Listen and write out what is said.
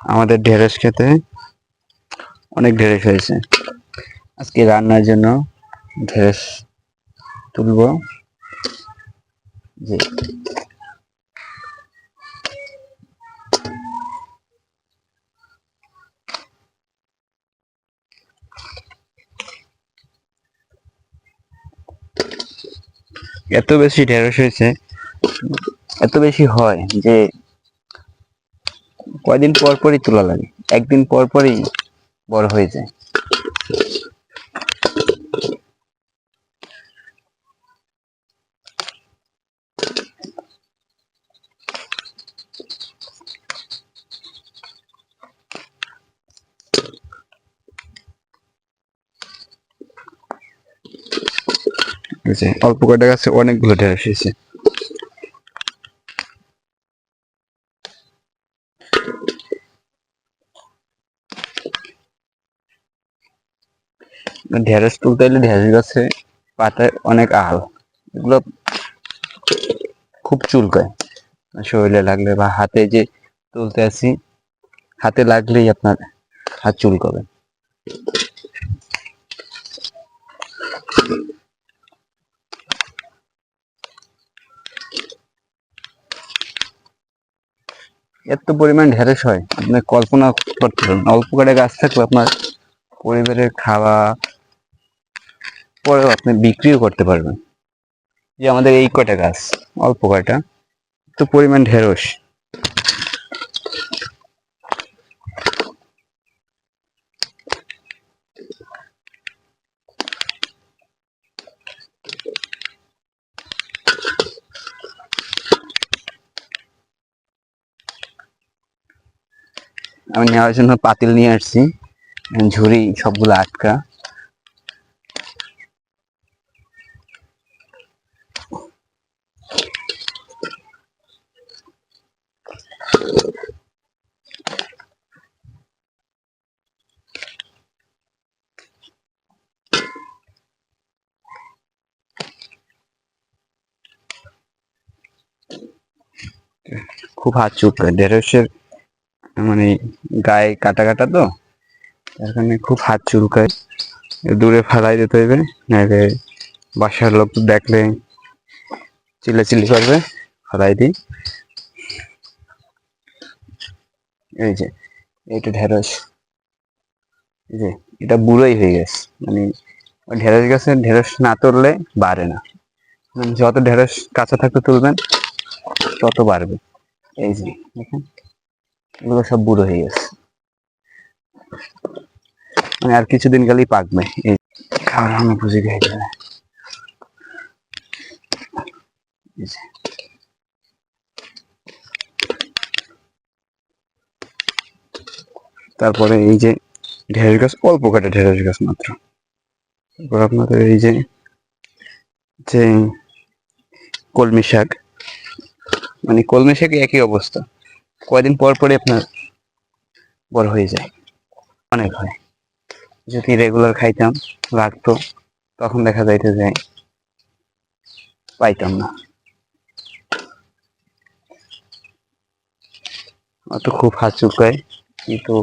আমাদের ঢেঁড়স খেতে অনেক ঢেঁড়স হয়েছে। আজকে রান্নার জন্য ঢেঁড়স তুলবো। যে এত বেশি ঢেঁড়স হয়েছে, এত বেশি হয় যে কয়দিন পর পরই তোলা লাগে। একদিন পর পরই বড় হয়ে যায়। অল্প কয়টা গাছে অনেকগুলো ঢেঁড়স হয়েছে। ঢেঁড়স তুলতে হলে ঢেঁড়স গাছে পাতায় অনেক আল। এগুলো খুব চুলকায়। শরীরে লাগলে বা হাতে যে তুলতে আসি, হাতে লাগলেই আপনার হাত চুলকাবে। এত পরিমাণ ঢেঁড়স হয়, আপনি কল্পনা করতে পারবেন না। অল্প করে গাছ থাকলে আপনার পরিবারের খাওয়া, পরেও আপনি বিক্রিও করতে পারবেন। যে আমাদের এই কটা গাছ? অল্প কয়টা? তো পরিমাণ ঢেঁড়স। আমি নেওয়ার জন্য পাতিল নিয়ে আসছি। ঝুড়ি সবগুলো আটকা। খুব হাত চুপকায় ঢেঁড়সের মানে গায়ে কাটা কাটা তো? কারণে খুব হাত চুলকায়। দূরে ফেলাই দিতে হইবে নাহলে বাসার লোক দেখলে চিল্লাচিল্লি করবে, ফেলাই দিই। এই যে, এইটা ঢেঁড়স। এই যে, এটা বুড়োই হয়ে গেছে। মানে ঢেঁড়স গাছে ঢেঁড়স না তুললে বাড়ে না। মানে যত ঢেঁড়স কাঁচা থাকতে তুলবেন, তত বাড়বে। এই যে, দেখেন, এগুলো সব বুড়ো হয়ে গেছে। আর কিছুদিন গেলেই পাকবে। এই খাওয়ার আমি বুঝে যাবে তারপরে এই যে ঢেঁড়স গাছ, অল্প কাটে ঢেঁড়স গাছ মাত্র। তারপর আপনাদের এই যে যে কলমি শাক মানে কলমি শাক একই অবস্থা। কয়দিন পর পরে আপনার বড় হয়ে যায়। অনেক হয়। যদি রেগুলার খাইতাম লাগতো তখন দেখা যাইতে যে পাইতাম না। অত খুব হাসুকায় কিন্তু